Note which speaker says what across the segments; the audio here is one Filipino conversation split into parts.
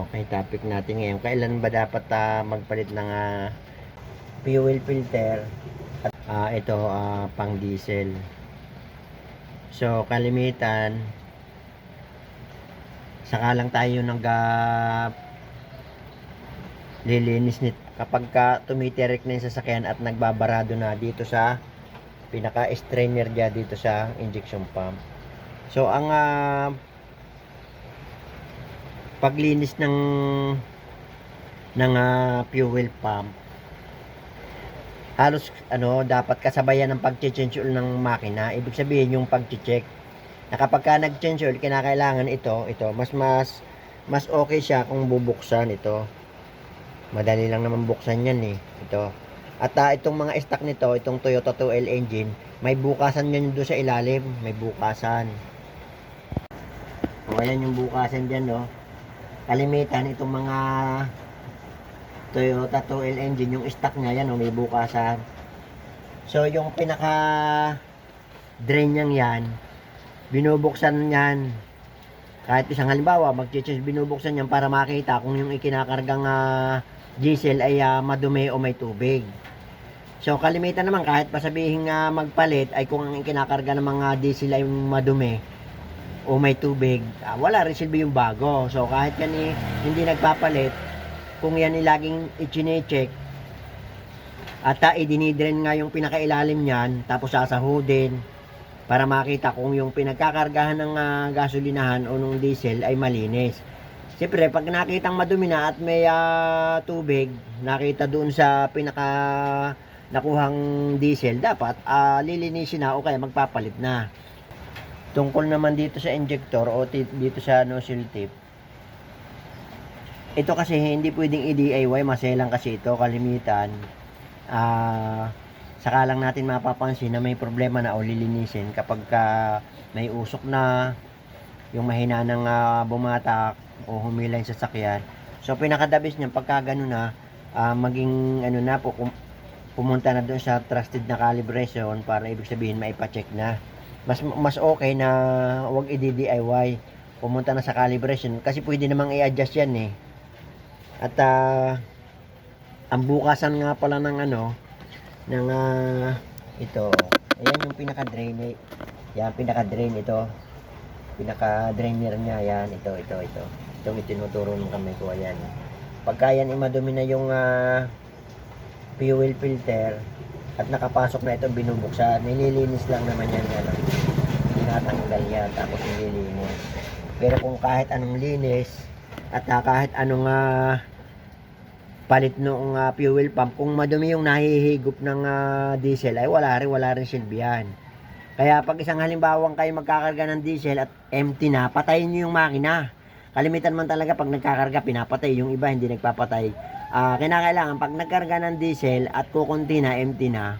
Speaker 1: Okay, topic natin ngayon. Kailan ba dapat ah, magpalit ng ah, fuel filter? At ah, ito ah, pang diesel. So, kalimitan saka lang tayo nag ah, lilinis nit kapag ka tumitirik na yung sasakyan at nagbabarado na dito sa pinaka strainer dyan dito sa injection pump. So, ang ah, paglinis ng ng ah, fuel pump halos ano dapat kasabayan ng pag-change oil ng makina. Ibig sabihin yung pag-check na kapag ka nag-change oil kinakailangan ito ito mas mas mas okay siya kung bubuksan ito. Madali lang naman buksan yan eh ito. At ah, itong mga stock nito itong Toyota 2L engine may bukasan yan doon sa ilalim may bukasan. O ayan yung bukasan dyan no kalimitan itong mga Toyota 2L engine. Yung stock niya yan oh, may bukasan so yung pinaka drain niyang yan binubuksan yan kahit isang halimbawa mag-change binubuksan yan para makita kung yung ikinakargang ah, diesel ay ah, madumi o may tubig. So kalimitan naman kahit pa sabihin nga magpalit ay kung ang ikinakarga ng mga diesel ay madumi o may tubig, ah, wala rin yung bago. So kahit yan eh, hindi nagpapalit, kung yan ay laging i-check at uh, idinidrain nga yung pinakailalim niyan, tapos sasahudin para makita kung yung pinagkakargahan ng ah, gasolinahan o ng diesel ay malinis. Siyempre, pag nakitang madumi na at may ah, tubig, nakita doon sa pinaka nakuhang diesel, dapat ah, lilinisin na o kaya magpapalit na. Tungkol naman dito sa injector o dito sa nozzle tip. Ito kasi hindi pwedeng i-DIY, maselang kasi ito kalimitan. Ah, saka lang natin mapapansin na may problema na o lilinisin kapag ka may usok na yung mahina ng ah, bumatak o humila yung sasakyan. So pinakadabis niyan pagka ganun na ah, maging ano na po pumunta na doon sa trusted na calibration para ibig sabihin maipa-check na mas mas okay na wag i-DIY pumunta na sa calibration. Kasi pwede namang i-adjust yan eh. At ah, ang bukasan nga pala ng ano ng ah, ito. Ayan yung pinaka drain eh. yan pinaka drain ito. Pinaka drainer niya. Yan ito ito ito. Itong itinuturo ng kamay ko. Ayan. Pagka yan imadumi na yung ah, fuel filter at nakapasok na ito binubuksan nililinis lang naman yan yan tinatanggal yan tapos nililinis. Pero kung kahit anong linis at ah, kahit anong ah, palit noong ah, fuel pump kung madumi yung nahihigop ng ah, diesel ay wala rin wala rin silbihan kaya pag isang halimbawang kayo magkakarga ng diesel at empty na patayin nyo yung makina kalimitan man talaga pag nagkakarga pinapatay. Yung iba hindi nagpapatay. Ah, kinakailangan pag nagkarga ng diesel at kukunti na, empty na,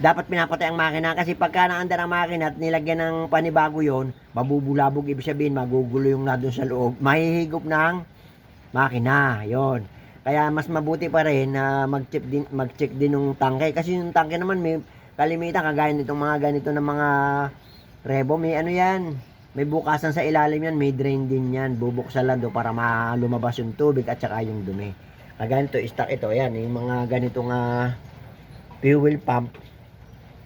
Speaker 1: dapat pinapatay ang makina. Kasi pagka naandar ang makina at nilagyan ng panibago yon mabubulabog. Ibig sabihin magugulo yung na doon sa loob. Mahihigop ng makina yon kaya mas mabuti pa rin na mag-check din mag-check din ng tangke. Kasi yung tangke naman may kalimitan kagaya nitong mga ganito ng mga rebo. May ano yan may bukasan sa ilalim yan, may drain din yan. Bubuksan lang do para malumabas yung tubig at saka yung dumi. Kagaya nito, stock ito, yan, yung mga ganitong ah, fuel pump.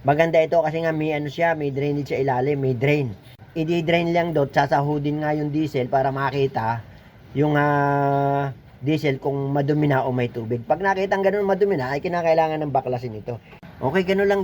Speaker 1: Maganda ito kasi nga may ano siya, may drainage sa ilalim, may drain. I-drain lang do, sasahudin nga yung diesel para makita yung ah, diesel kung madumi na o may tubig. Pag nakita ang ganun madumi na, ay kinakailangan ng baklasin ito. Okay, ganun lang